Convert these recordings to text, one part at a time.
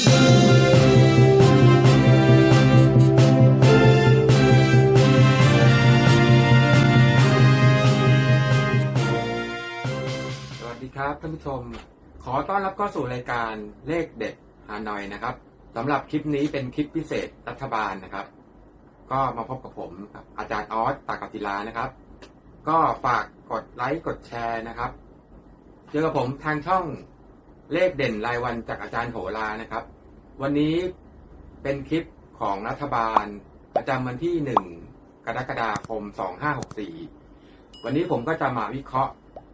สวัสดีครับท่านผู้ชม ขอต้อนรับเข้าสู่รายการเลขเด็ดฮานอยนะครับสำหรับคลิปนี้เป็นคลิปพิเศษรัฐบาลนะครับ ก็มาพบกับผมครับอาจารย์ออสตากศิลานะครับ ก็ฝากกดไลค์กดแชร์นะครับ เจอกับผมทางช่อง เลขเด่นรายวันจากอาจารย์โหรานะครับ วันนี้เป็นคลิปของรัฐบาลประจำวันที่หนึ่งกรกฎาคมสองห้าหกสี่วันนี้ผมก็จะมาวิเคราะห์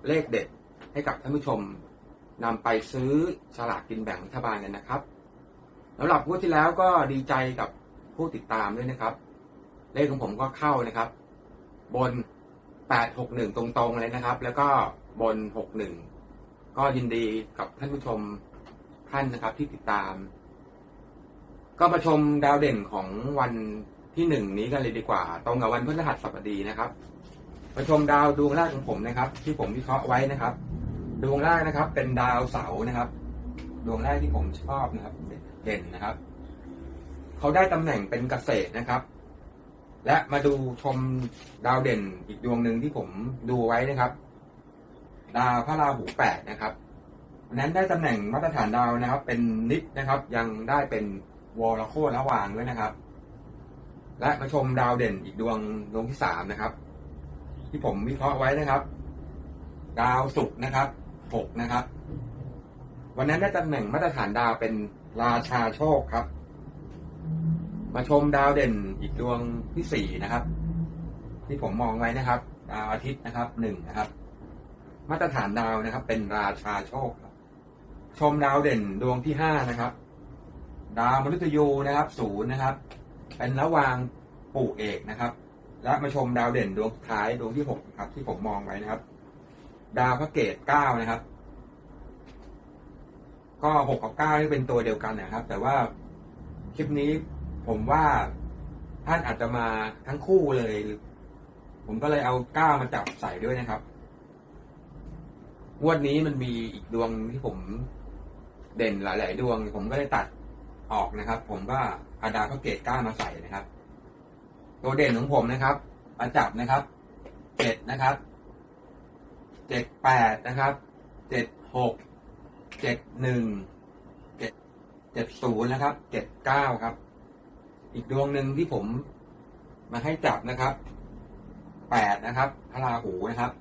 เลขเด็ดให้กับท่านผู้ชมนำไปซื้อฉลากกินแบ่งรัฐบาลกันนะครับสำหรับงวดที่แล้วก็ดีใจกับผู้ติดตามด้วยนะครับ เลขของผมก็เข้านะครับ บน 861 ตรงๆเลยนะครับ แล้วก็บน 61 ก็ยินดีกับท่านผู้ชมท่านนะครับที่ติดตาม ก็มาชมดาวเด่นของวันที่หนึ่งนี้กันเลยดีกว่า ตรงกับวันพฤหัสบดีนะครับมาชมดาวดวงแรกของผมนะครับ ที่ผมวิเคราะห์ไว้นะครับ ดวงแรกนะครับ เป็นดาวเสาร์นะครับ ดวงแรกที่ผมชอบนะครับ เด่นนะครับเขาได้ตำแหน่งเป็นเกษตรนะครับ และมาดูชมดาวเด่นอีกดวงหนึ่งที่ผมดูไว้นะครับ ดาวพระราหูแปดนะครับอันนั้นได้ตำแหน่งมาตรฐานดาวนะครับ เป็นนิดนะครับ ยังได้เป็นวอลโคระหว่างด้วยนะครับ และมาชมดาวเด่นอีกดวงดวงที่สามนะครับ ที่ผมวิเคราะห์ไว้นะครับ ดาวศุกร์นะครับหกนะครับ วันนั้นได้ตำแหน่งมาตรฐานดาวเป็นราชาโชคครับ มาชมดาวเด่นอีกดวงที่สี่นะครับ ที่ผมมองไว้นะครับ ดาวอาทิตย์นะครับหนึ่งนะครับ มาตรฐานดาวนะครับ เป็นราชาโชคครับ ชมดาวเด่นดวงที่ห้านะครับ ดาวมฤตยูนะครับศูนย์นะครับ เป็นระวางปู่เอกนะครับ และมาชมดาวเด่นดวงท้ายดวงที่หกครับ ที่ผมมองไว้นะครับ ดาวพระเกตเก้านะครับ ก็หกกับเก้านี่เป็นตัวเดียวกันนะครับ แต่ว่าคลิปนี้ผมว่าท่านอาจจะมาทั้งคู่เลย ผมก็เลยเอาเก้ามาจับใส่ด้วยนะครับ งวดนี้มันมีอีกดวงที่ผมเด่นหลาย ๆ ดวง ผมก็เลยตัดออกนะครับ ผมก็อาดาวพระเกตก้ามาใส่นะครับ ตัวเด่นของผมนะครับมาจับนะครับเจ็ดนะครับเจ็ดแปดนะครับเจ็ดหกเจ็ดหนึ่งเจ็ดเจ็ดศูนย์นะครับเจ็ดเก้าครับ อีกดวงหนึ่งที่ผมมาให้จับนะครับแปดนะครับพระราหูนะครับ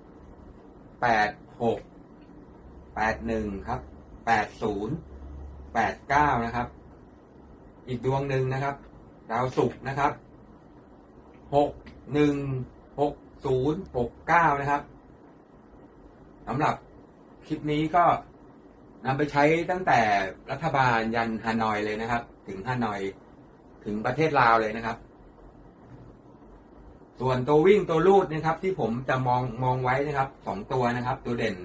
แปดหก แปดหนึ่งครับแปดศูนย์แปดเก้านะครับ อีกดวงหนึ่งนะครับ ดาวศุกร์นะครับหกหนึ่งหกศูนย์หกเก้านะครับสำหรับคลิปนี้ก็นำไปใช้ตั้งแต่รัฐบาลยันฮานอยเลยนะครับ ถึงฮานอยถึงประเทศลาวเลยนะครับ ส่วนตัววิ่งตัวลูดนะครับ ที่ผมจะมองมองไว้นะครับสองตัวนะครับ ตัวเด่น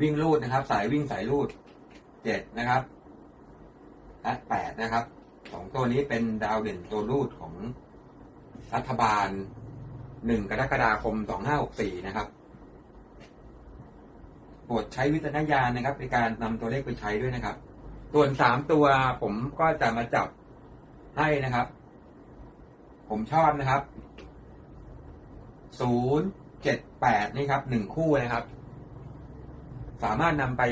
วิ่งลูดนะครับ สายวิ่งสายลูดเจ็ดนะครับและแปดนะครับสองตัวนี้เป็นดาวเด่นตัวลูดของรัฐบาลหนึ่งกรกฎาคมสองห้าหกสี่นะครับโปรดใช้วิจารณญาณนะครับ ในการนำตัวเลขไปใช้ด้วยนะครับ ส่วนสามตัวผมก็จะมาจับให้นะครับ ผมชอบนะครับศูนย์เจ็ดแปดนี่ครับหนึ่งคู่นะครับ สามารถนำไป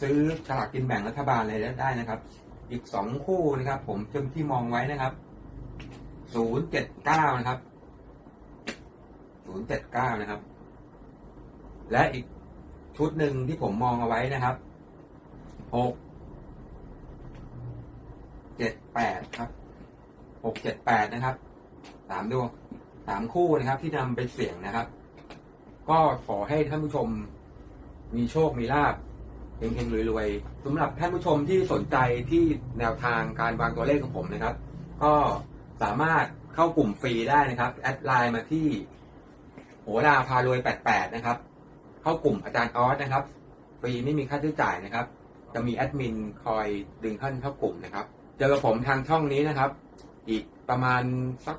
ซื้อฉลากกินแบ่งรัฐบาลเลยได้นะครับ อีกสองคู่นะครับ ผมจำที่มองไว้นะครับศูนย์เจ็ดเก้านะครับศูนย์เจ็ดเก้านะครับ และอีกชุดหนึ่งที่ผมมองเอาไว้นะครับหกเจ็ดแปดครับหกเจ็ดแปดนะครับสามดวงสามคู่นะครับที่นำไปเสี่ยงนะครับ ก็ขอให้ท่านผู้ชม มีโชค มีลาบเฮงๆรวยๆสำหรับท่านผู้ชมที่สนใจที่แนวทางการวางตัวเลขของผมนะครับ ก็สามารถเข้ากลุ่มฟรีได้นะครับ แอดไลน์มาที่โหราพารวย 88 นะครับ เข้ากลุ่มอาจารย์ออสนะครับ ฟรีไม่มีค่าใช้จ่ายนะครับ จะมีแอดมินคอยดึงท่านเข้ากลุ่มนะครับ เจอกับผมทางช่องนี้นะครับ อีกประมาณสัก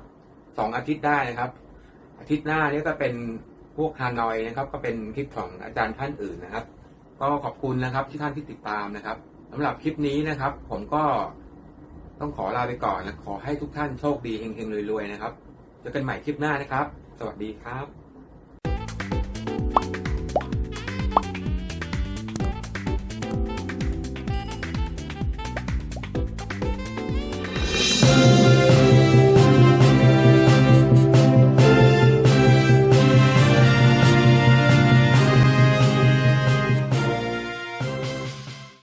สองอาทิตย์ได้นะครับ อาทิตย์หน้านี้ก็เป็น พวกฮานอยนะครับ ก็เป็นคลิปของอาจารย์ท่านอื่นนะครับ ก็ขอบคุณนะครับที่ท่านที่ติดตามนะครับสำหรับคลิปนี้นะครับ ผมก็ต้องขอลาไปก่อนนะขอให้ทุกท่านโชคดีเฮงๆรวยๆนะครับเจอกันใหม่คลิปหน้านะครับ สวัสดีครับ